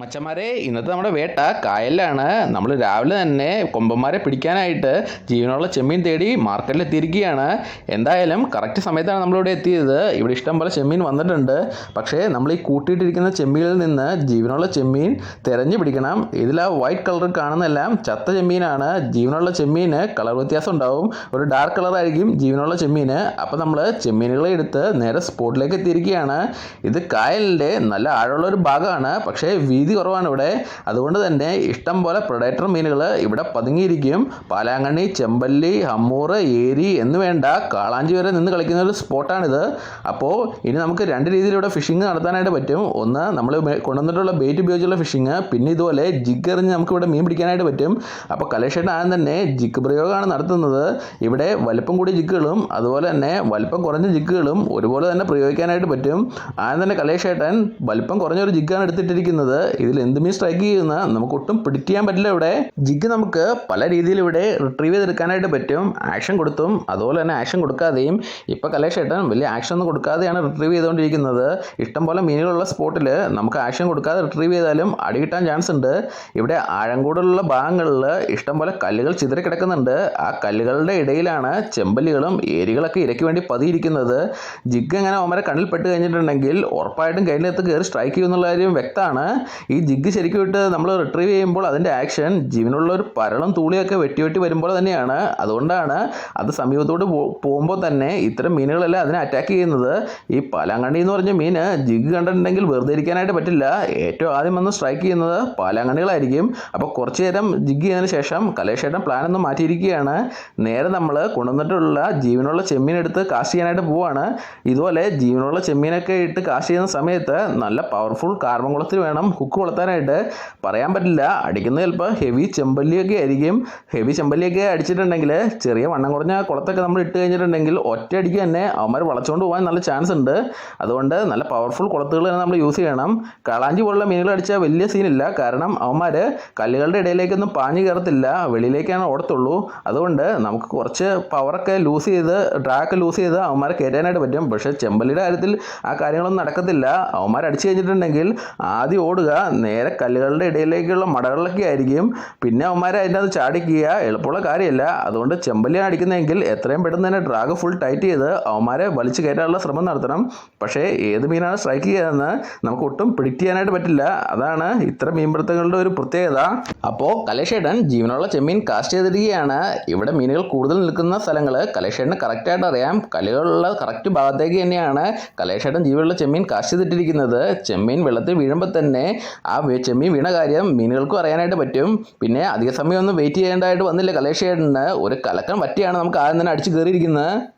മച്ചന്മാരെ ഇന്നത്തെ നമ്മുടെ വേട്ട കായലിലാണ്. നമ്മൾ രാവിലെ തന്നെ കൊമ്പന്മാരെ പിടിക്കാനായിട്ട് ജീവനുള്ള ചെമ്മീൻ തേടി മാർക്കറ്റിൽ എത്തിയിരിക്കുകയാണ് എന്തായാലും കറക്റ്റ് സമയത്താണ് നമ്മളിവിടെ എത്തിയത്. ഇവിടെ ഇഷ്ടം പോലെ ചെമ്മീൻ വന്നിട്ടുണ്ട്. പക്ഷേ നമ്മൾ ഈ കൂട്ടിയിട്ടിരിക്കുന്ന ചെമ്മീനിൽ നിന്ന് ജീവനുള്ള ചെമ്മീൻ തിരഞ്ഞു പിടിക്കണം. ഇതിൽ ആ വൈറ്റ് കളർ കാണുന്നതെല്ലാം ചത്ത ചെമ്മീനാണ്. ജീവനുള്ള ചെമ്മീന് കളർ വ്യത്യാസം ഉണ്ടാവും. ഒരു ഡാർക്ക് കളറായിരിക്കും ജീവനുള്ള ചെമ്മീന്. അപ്പോൾ നമ്മൾ ചെമ്മീനുകളെ എടുത്ത് നേരെ സ്പോട്ടിലേക്ക് എത്തിയിരിക്കുകയാണ്. ഇത് കായലിന്റെ നല്ല ആഴമുള്ള ഒരു ഭാഗമാണ്. പക്ഷേ വീതി കുറവാണ് ഇവിടെ. അതുകൊണ്ട് തന്നെ ഇഷ്ടം പോലെ പ്രൊഡേറ്റർ മീനുകൾ ഇവിടെ പതുങ്ങിയിരിക്കും. പാലാങ്കണ്ണി ചെമ്പല്ലി ഹമ്മൂറ് ഏരി എന്ന് വേണ്ട കാളാഞ്ചി വരെ നിന്ന് കളിക്കുന്ന ഒരു സ്പോട്ടാണിത്. അപ്പോൾ ഇനി നമുക്ക് രണ്ട് രീതിയിലൂടെ ഫിഷിംഗ് നടത്താനായിട്ട് പറ്റും. ഒന്ന് നമ്മൾ കൊണ്ടുവന്നിട്ടുള്ള ബേറ്റ് ഉപയോഗിച്ചുള്ള ഫിഷിംഗ് പിന്നെ ഇതുപോലെ ജിഗ് എറിഞ്ഞ് നമുക്ക് ഇവിടെ മീൻ പിടിക്കാനായിട്ട് പറ്റും. അപ്പോൾ കലേഷേട്ടൻ ആദ്യം തന്നെ ജിഗ് പ്രയോഗമാണ് നടത്തുന്നത്. ഇവിടെ വലിപ്പം കൂടിയ ജിഗ്ഗുകളും അതുപോലെ തന്നെ വലിപ്പം കുറഞ്ഞ ജിഗ്ഗുകളും ഒരുപോലെ തന്നെ പ്രയോഗിക്കാനായിട്ട് പറ്റും. ആദ്യം തന്നെ കലേഷേട്ടൻ വലിപ്പം കുറഞ്ഞൊരു ജിഗാണ് എടുത്തിട്ടിരിക്കുന്നത്. ഇതിൽ എന്ത് മീൻ സ്ട്രൈക്ക് ചെയ്യുന്ന നമുക്ക് ഒട്ടും പ്രിഡിക്റ്റ് ചെയ്യാൻ പറ്റില്ല ഇവിടെ. ജിഗ് നമുക്ക് പല രീതിയിൽ ഇവിടെ റിട്രീവ് ചെയ്തെടുക്കാനായിട്ട് പറ്റും. ആക്ഷൻ കൊടുത്തും അതുപോലെ തന്നെ ആക്ഷൻ കൊടുക്കാതെയും. ഇപ്പോൾ കലേഷേട്ടൻ വലിയ ആക്ഷൻ ഒന്നും കൊടുക്കാതെയാണ് റിട്രീവ് ചെയ്തുകൊണ്ടിരിക്കുന്നത്. ഇഷ്ടം പോലെ മീനുകളുള്ള സ്പോട്ടിൽ നമുക്ക് ആക്ഷൻ കൊടുക്കാതെ റിട്രീവ് ചെയ്താലും അടി കിട്ടാൻ ചാൻസ് ഉണ്ട്. ഇവിടെ ആഴംകൂടുള്ള ഭാഗങ്ങളിൽ ഇഷ്ടം പോലെ കല്ലുകൾ ചിതറി കിടക്കുന്നുണ്ട്. ആ കല്ലുകളുടെ ഇടയിലാണ് ചെമ്പല്ലുകളും ഏരികളൊക്കെ ഇരയ്ക്ക് വേണ്ടി പതിയിരിക്കുന്നത്. ജിഗ് അവന്മാരെ കണ്ണിൽ പെട്ട് കഴിഞ്ഞിട്ടുണ്ടെങ്കിൽ ഉറപ്പായിട്ടും കയ്യിലെത്ത് കയറി സ്ട്രൈക്ക് ചെയ്യുന്നുള്ള കാര്യം വ്യക്തമാണ്. ഈ ജിഗ് ശരിക്കും ഇട്ട് നമ്മൾ റിട്രീവ് ചെയ്യുമ്പോൾ അതിന്റെ ആക്ഷൻ ജീവനുള്ള ഒരു പരളം തൂളിയൊക്കെ വെട്ടി വെട്ടി വരുമ്പോൾ തന്നെയാണ്. അതുകൊണ്ടാണ് അത് സമീപത്തോട് പോകുമ്പോൾ തന്നെ ഇത്തരം മീനുകളെല്ലാം അതിനെ അറ്റാക്ക് ചെയ്യുന്നത്. ഈ പാലാങ്കണ്ണി എന്ന് പറഞ്ഞ മീന് ജിഗ് കണ്ടിട്ടുണ്ടെങ്കിൽ വെറുതെ ഇരിക്കാനായിട്ട് പറ്റില്ല. ഏറ്റവും ആദ്യം വന്ന് സ്ട്രൈക്ക് ചെയ്യുന്നത് പാലാങ്കണ്ണികളായിരിക്കും. അപ്പോൾ കുറച്ച് നേരം ജിഗ് ചെയ്തതിന് ശേഷം കലേഷേട്ടൻ പ്ലാൻ മാറ്റിയിരിക്കുകയാണ്. നേരെ നമ്മൾ കൊണ്ടുവന്നിട്ടുള്ള ജീവനുള്ള ചെമ്മീൻ എടുത്ത് കാസ്റ്റ് ചെയ്യാനായിട്ട് പോവാണ്. ഇതുപോലെ ജീവനുള്ള ചെമ്മീനൊക്കെ ഇട്ട് കാശ് ചെയ്യുന്ന സമയത്ത് നല്ല പവർഫുൾ കാർബൺ കുളത്തിൽ വേണം. ഹുക്ക് കൊളുത്താനായിട്ട് പറയാൻ പറ്റില്ല. അടിക്കുന്നത് ചിലപ്പോൾ ഹെവി ചെമ്പല്ലിയൊക്കെ ആയിരിക്കും. ഹെവി ചെമ്പല്ലിയൊക്കെ അടിച്ചിട്ടുണ്ടെങ്കിൽ ചെറിയ വണ്ണം കുറഞ്ഞ കുളത്തൊക്കെ നമ്മൾ ഇട്ട് കഴിഞ്ഞിട്ടുണ്ടെങ്കിൽ ഒറ്റ അടിക്ക് തന്നെ അവന്മാർ വളച്ചുകൊണ്ട് പോകാൻ നല്ല ചാൻസ് ഉണ്ട്. അതുകൊണ്ട് നല്ല പവർഫുൾ കുളത്തുകൾ തന്നെ നമ്മൾ യൂസ് ചെയ്യണം. കളാഞ്ചി പോലുള്ള മീനുകൾ അടിച്ചാൽ വലിയ സീനില്ല കാരണം അവന്മാർ കല്ലുകളുടെ ഇടയിലേക്കൊന്നും പാഞ്ഞു കയറത്തില്ല വെളിയിലേക്കാണ് ഓടത്തുള്ളൂ. അതുകൊണ്ട് നമുക്ക് കുറച്ച് പവറൊക്കെ ലൂസ് ചെയ്ത് ട്രാക്ക് ലൂസ് ചെയ്ത് അവന്മാരെ കയറ്റാനായിട്ട് പറ്റും. പക്ഷേ ചെമ്പല്ലിയുടെ കാര്യത്തിൽ ആ കാര്യങ്ങളൊന്നും നടക്കത്തില്ല. അവന്മാർ അടിച്ചു കഴിഞ്ഞിട്ടുണ്ടെങ്കിൽ ആദ്യം ഓടുക നേരെ കല്ലുകളുടെ ഇടയിലേക്കുള്ള മടകളിലൊക്കെ ആയിരിക്കും. പിന്നെ അവന്മാരെ അതിന്റെ അത് ചാടിക്കുക എളുപ്പമുള്ള കാര്യമല്ല. അതുകൊണ്ട് ചെമ്പല്ലിയാണ് അടിക്കുന്നതെങ്കിൽ എത്രയും പെട്ടെന്ന് തന്നെ ഡ്രാഗ് ഫുൾ ടൈറ്റ് ചെയ്ത് അവന്മാരെ വലിച്ചു കയറ്റാനുള്ള ശ്രമം നടത്തണം. പക്ഷേ ഏത് മീനാണ് സ്ട്രൈക്ക് ചെയ്യുകയെന്ന് നമുക്ക് ഒട്ടും പ്രിഡിക്റ്റ് ചെയ്യാനായിട്ട് പറ്റില്ല. അതാണ് ഇത്തരം മീൻപിടുത്തങ്ങളുടെ ഒരു പ്രത്യേകത. അപ്പോൾ കലേഷേടൻ ജീവനുള്ള ചെമ്മീൻ കാസ്റ്റ് ചെയ്തിരിക്കുകയാണ്. ഇവിടെ മീനുകൾ കൂടുതൽ നിൽക്കുന്ന സ്ഥലങ്ങൾ കലേഷേടന് കറക്റ്റായിട്ട് അറിയാം. കല്ലുകളുള്ള കറക്റ്റ് ഭാഗത്തേക്ക് തന്നെയാണ് കലേഷേടൻ ജീവനുള്ള ചെമ്മീൻ കാസ്റ്റ് ചെയ്തിട്ടിരിക്കുന്നത്. ചെമ്മീൻ വെള്ളത്തിൽ വീഴുമ്പോൾ തന്നെ ആ ചെമ്മീൻ വീണ കാര്യം മീനുകൾക്കും അറിയാനായിട്ട് പറ്റും. പിന്നെ അധിക സമയം ഒന്നും വെയിറ്റ് ചെയ്യേണ്ടതായിട്ട് വന്നില്ല. കലേഷേട്ടന് ഒരു കലക്കൻ പറ്റിയാണ് നമുക്ക് ആദ്യം തന്നെ അടിച്ച് കയറിയിരിക്കുന്നത്.